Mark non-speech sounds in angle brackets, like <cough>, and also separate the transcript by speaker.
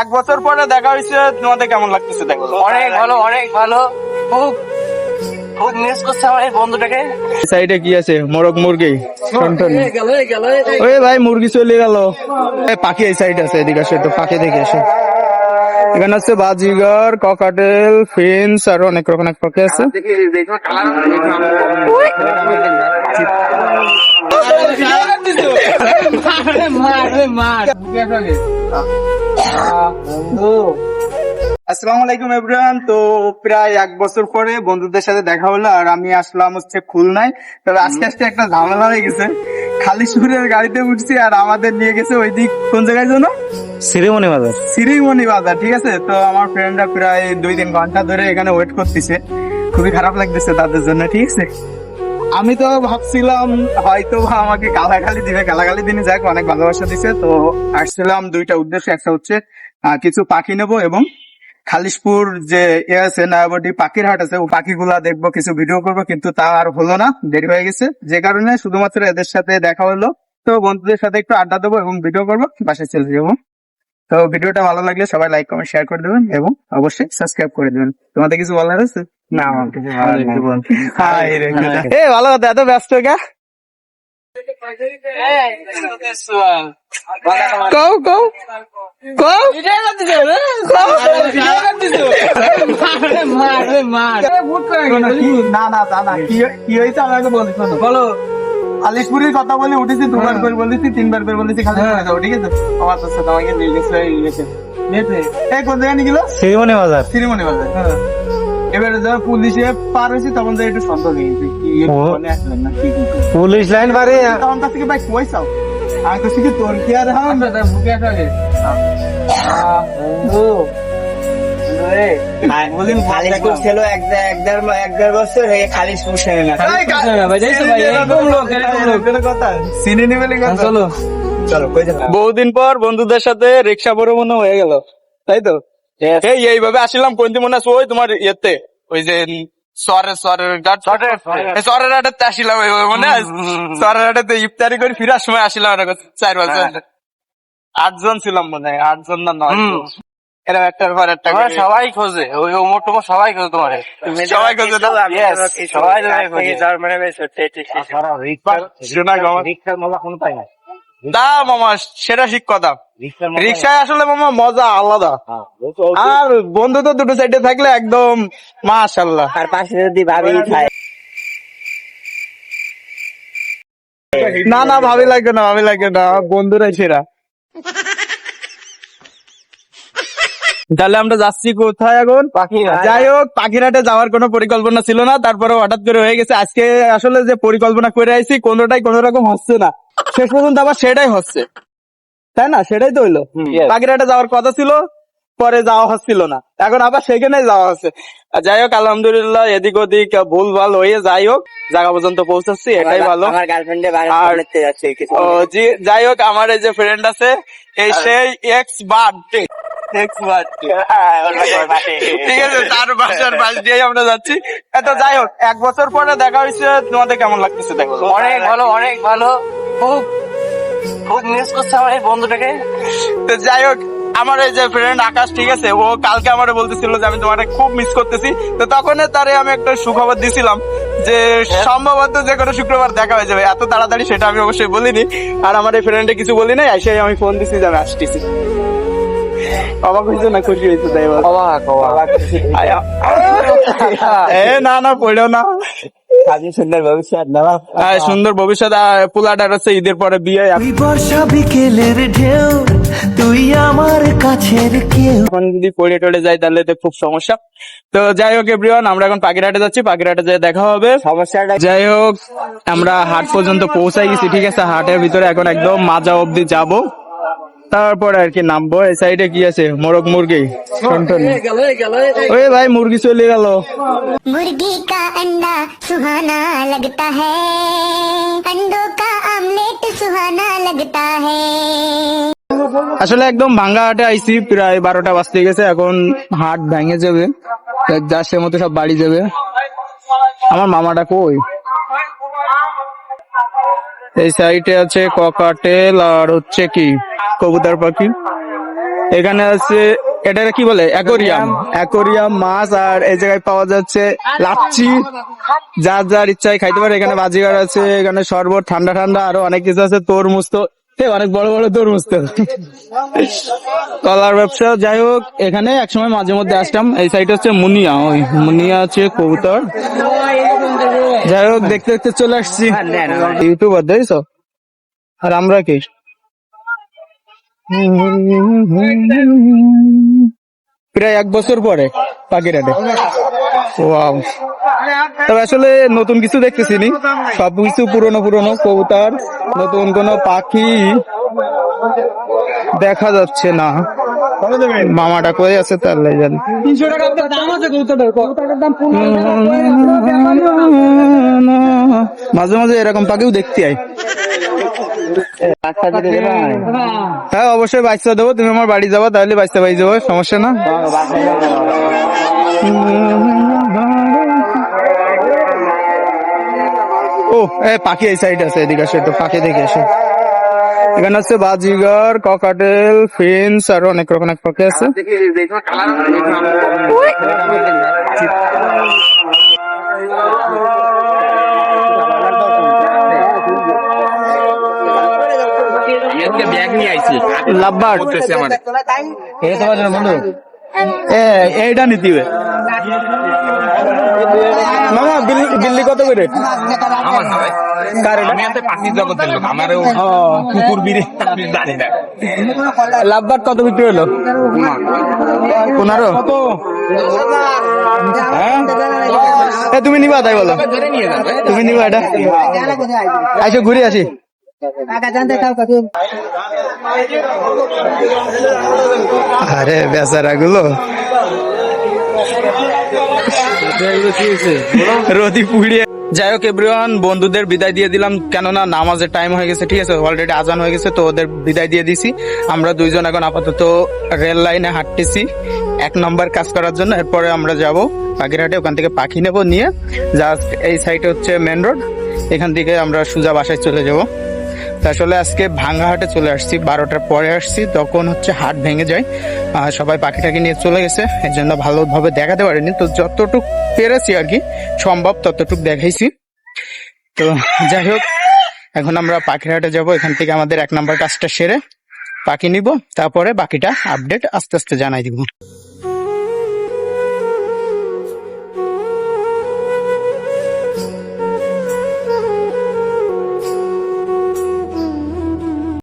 Speaker 1: এক বছর পরে দেখা হয়েছে তোমাদের কেমন লাগতেছে দেখো?
Speaker 2: অনেক ভালো অনেক ভালো। খুব খুব মিস করছে আমার এই বন্ধুটাকে।
Speaker 1: সাইডে কি আছে? মোরগ মুরগি? টনটনি।
Speaker 2: গেল গেল
Speaker 1: ওই ভাই মুরগি চলে গেল। এই পাখি এই সাইড আছে এদিকে আসে একটু পাখি দেখে আসে। এখানে হচ্ছে বাজিগর ককাটেল ফিন্স আর অনেক রকমের পাখি আছে। আসসালামু আলাইকুম এভরিওয়ান তো প্রায় এক বছর পরে বন্ধুদের সাথে দেখা হলো আর আমি আসলাম হচ্ছে খুলনায়। তবে আস্তে আস্তে একটা ঝামেলা হয়ে গেছে। খালি সুরের গাড়িতে উঠছি আর আমাদের নিয়ে গেছে ওই দিক কোন জায়গায় জন্য
Speaker 2: সিরিমনি বাজার।
Speaker 1: সিরিমনি বাজার ঠিক আছে? তো আমার ফ্রেন্ডরা প্রায় দুই তিন ঘণ্টা ধরে এখানে ওয়েট করতেছে। খুবই খারাপ লাগতেছে তাদের জন্য ঠিক আছে? আমি তো ভাবছিলাম হয়তো আমাকে গালাগালি দিবে। গালাগালি দিনে যাক, অনেক ভালোবাসা দিছে। তো আসছিলাম দুইটা উদ্দেশ্য। একটা হচ্ছে কিছু পাখি নেব এবং খালিশপুর যে এ আছে, নয়াবডি পাখির হাট আছে, ও পাখিগুলা দেখব, কিছু ভিডিও করব, কিন্তু তা আর হলো না, দেরি হয়ে গেছে। যে কারণে শুধুমাত্র এদের সাথে দেখা হলো। তো বন্ধুদের সাথে একটু আড্ডা দেবো এবং ভিডিও করব, বাসায় চলে যাব। তো ভিডিওটা ভালো লাগলে সবাই লাইক কমেন্ট শেয়ার করে দেবেন এবং অবশ্যই সাবস্ক্রাইব করে দেবেন। তোমাদের কিছু বলার আছে?
Speaker 2: না আমার কিছু ভালো লাগছে
Speaker 1: হাই রে এ ভালো কথা এত ব্যস্ত কে কও কও কও। না না কি কি হয়েছে আমাকে শোনো।
Speaker 2: বলো।
Speaker 1: আলিশপুরের কথা বলে উঠেছি দুবার করে বলেছি তিনবার করে বলেছি খালি করে দাও ঠিক আছে? আমার তো সাথে আমাকে নিয়ে গেছে এই গেছে। এই কোন জায়গায় গেল?
Speaker 2: সিরিমনি বাজার।
Speaker 1: সিরিমনি বাজার এবারে যখন পুলিশে পার হয়েছে তখন তো একটু সন্দেহ হয়ে গেছে কি মনে আসলেন না কি
Speaker 2: পুলিশ লাইন বাড়ি।
Speaker 1: তখন কাছ থেকে ভাই পয়সাও আমি তো শিখি তোর কি আর হাম বুকে আসলে বলিন বহুদিন পর বন্ধুদের সাথে রিক্সা ভ্রমণও হয়ে গেল তাই তো? এই এইভাবে আসলাম কোনটি মনে আছে? ওই তোমার ইয়েতে ওই যে সরের সরের ঘাট।
Speaker 2: সরের, সরের।
Speaker 1: এই সরের এইভাবে মনে আছে? সরের হাটে ইফতারি করে ফিরার সময় আসলাম চার বছর। আটজন ছিলাম মনে হয় আটজন না নয়। এরকম একটার পর একটা করে।
Speaker 2: সবাই খোঁজে। ওই ওমর টোমর সবাই খোঁজে তোমার।
Speaker 1: সবাই খোঁজে?
Speaker 2: Yes, সবাই খোঁজে।
Speaker 1: শোনা গো আমার।
Speaker 2: রিক্সার মজা কোনো পাই না
Speaker 1: দা মামা সেটা ঠিক কথা।
Speaker 2: রিক্সার
Speaker 1: রিক্সায় আসলে মামা মজা আলাদা। আর বন্ধু তো দুটো সাইডে থাকলে একদম মাশাল্লাহ
Speaker 3: আর পাশে যদি ভাবি খায়।
Speaker 1: না না ভাবি লাগবে না ভাবি লাগবে না। বন্ধুরাই সেরা। তাহলে আমরা যাচ্ছি কোথায় এখন? যাই হোক পাখিরহাটে যাওয়ার কোনো পরিকল্পনা ছিল না তারপরে হঠাৎ করে হয়ে গেছে। আজকে আসলে যে পরিকল্পনা করে আইছি কোনোটাই কোনো রকম হচ্ছে না। শেষ পর্যন্ত আবার সেটাই হচ্ছে। তাই না? সেটাই তো হইল।
Speaker 2: yes.
Speaker 1: পাখিরহাটে যাওয়ার কথা ছিল পরে যাওয়া হচ্ছিল না। এখন আবার সেখানে যাওয়া হচ্ছে। যাই হোক আলহামদুলিল্লাহ এদিক ওদিক ভুল ভালো হয়ে যাই হোক জায়গা পর্যন্ত পৌঁছাচ্ছি এটাই ভালো।
Speaker 3: আমার গার্লফ্রেন্ডে যাচ্ছে
Speaker 1: ও জি যাই হোক আমার এই যে ফ্রেন্ড আছে এই সেই এক্স বার্থডে এক্স বার্থডে <laughs> ঠিক আছে তার বাসার পাশ দিয়ে আমরা যাচ্ছি। এত যাই হোক এক বছর পরে দেখা হয়েছে তোমাদের কেমন লাগতেছে দেখো?
Speaker 2: অনেক ভালো অনেক ভালো। খুব খুব মিস করছে আমার এই বন্ধুটাকে।
Speaker 1: তো যাই হোক আমার এই যে ফ্রেন্ড আকাশ ঠিক আছে ও কালকে আমার বলতেছিল যে আমি তোমাকে খুব মিস করতেছি। তো তখন তারে আমি একটা সুখবর দিছিলাম যে সম্ভবত যে কোনো শুক্রবার দেখা হয়ে যাবে। এত তাড়াতাড়ি সেটা আমি অবশ্যই বলিনি। আর আমার এই ফ্রেন্ডে কিছু বলি নাই এসে আমি ফোন দিছি যে আমি আসতেছি। অবাক হয়েছে না? খুশি হয়েছে তাই
Speaker 2: অবাক অবাক।
Speaker 1: এ না না পড়ো না।
Speaker 3: সুন্দর ভবিষ্যৎ না?
Speaker 1: আহ, সুন্দর ভবিষ্যৎ পোলাটার হচ্ছে ঈদের পরে বিয়ে।
Speaker 4: বর্ষা বিকেলের ঢেউ তুই আমার কাছের কেউ।
Speaker 1: এখন যদি পড়ে টড়ে যাই তাহলে তো খুব সমস্যা। তো যাই হোক এভরিওয়ান আমরা এখন পাখিরহাটে যাচ্ছি। পাখিরহাটে যেয়ে দেখা হবে।
Speaker 3: সমস্যাটা
Speaker 1: যাই হোক আমরা হাট পর্যন্ত পৌঁছাই গেছি ঠিক আছে? হাটের ভিতরে এখন একদম মাজা অবধি যাব। তারপর আর কি নামবো। এই সাইডে কি আছে? মোরগ মুরগি। ওই ভাই মুরগি চলে গেল।
Speaker 5: মুরগি কা আন্ডা সুহানা লাগতা আন্ডো কা আমলেট সুহানা লাগতা
Speaker 1: আসলে একদম ভাঙ্গা হাটে আইছি প্রায় বারোটা বাজতে গেছে। এখন হাট ভেঙে যাবে। যার সে মতো সব বাড়ি যাবে। আমার মামাটা কই? এই সাইডে আছে ককাটেল আর হচ্ছে কি কবুতর পাখি। এখানে আছে এটা কি বলে? অ্যাকোরিয়াম। অ্যাকোরিয়াম, মাছ আর এই জায়গায় পাওয়া যাচ্ছে লাচ্ছি। যার যার ইচ্ছায় খাইতে পারে। এখানে বাজিগার আছে, এখানে শরবত, ঠান্ডা ঠান্ডা, আরও অনেক কিছু আছে। তরমুজ তো অনেক বড় বড় তরমুজ তো। কলার ব্যবসা, যাই হোক, এখানে একসময় মাঝে মধ্যে আসতাম। এই সাইড হচ্ছে মুনিয়া, ওই মুনিয়া আছে কবুতর। যাই হোক দেখতে দেখতে চলে আসছি। ইউটিউবার দেখছ আর আমরা কি? প্রায় এক বছর পরে পাখিরাটে। ওয়াও। তবে আসলে নতুন কিছু দেখতেছি নি সবকিছু পুরনো পুরনো কবুতর নতুন কোন পাখি দেখা যাচ্ছে না। মামাটা কই আছে তার লাই জানি। মাঝে মাঝে এরকম পাখিও দেখতে আই হ্যাঁ অবশ্যই বাচ্চা দেবো। তুমি আমার বাড়ি যাব তাহলে বাচ্চা পাই যাব সমস্যা না। ও এ পাখি এই সাইড আছে এদিকে আসো একটু পাখি দেখে এসো এখানে হচ্ছে বাজিগর ককাটেল ফিন্স আর অনেক রকমের পাখি আছে।
Speaker 2: ব্যাগ নিয়ে আইছি।
Speaker 1: লাভবার
Speaker 2: আমার।
Speaker 1: এটা তোমার বন্ধু। এইটা নিতে হবে মামা বিল্লি কত করে?
Speaker 2: আমার
Speaker 1: লাভবার কত বিক্রি হলো? পনেরো। হ্যাঁ? তুমি নিবা তাই বলো। তুমি নিবা এটা। আইসো ঘুরে আসি। আরে বেচারা গুলো রোদি পুড়িয়ে যাই হোক এভরিওয়ান বন্ধুদের বিদায় দিয়ে দিলাম। কেননা নামাজের টাইম হয়ে গেছে, ঠিক আছে? অলরেডি আজান হয়ে গেছে, তো ওদের বিদায় দিয়ে দিছি। আমরা দুইজন এখন আপাতত রেল লাইনে হাঁটতেছি। এক নম্বর কাজ করার জন্য, এরপরে আমরা যাব পাখিরহাটে ওখান থেকে পাখি নেব নিয়ে। জাস্ট এই সাইডে হচ্ছে মেন রোড এখান থেকে আমরা সোজা বাসায় চলে যাব। আসলে আজকে ভাঙ্গাহাটে চলে আসছি, বারোটার পরে আসছি, তখন হচ্ছে হাট ভেঙে যায়। সবাই পাখিটাকে নিয়ে চলে গেছে, এর জন্য ভালোভাবে দেখাতে পারিনি। তো যতটুক পেরেছি আর কি, সম্ভব ততটুক দেখাইছি। তো যাই হোক, এখন আমরা পাখিরহাটে যাব, এখান থেকে আমাদের এক নাম্বার কাজটা সেরে পাখি নিব, তারপরে বাকিটা আপডেট আস্তে আস্তে জানাই দিব।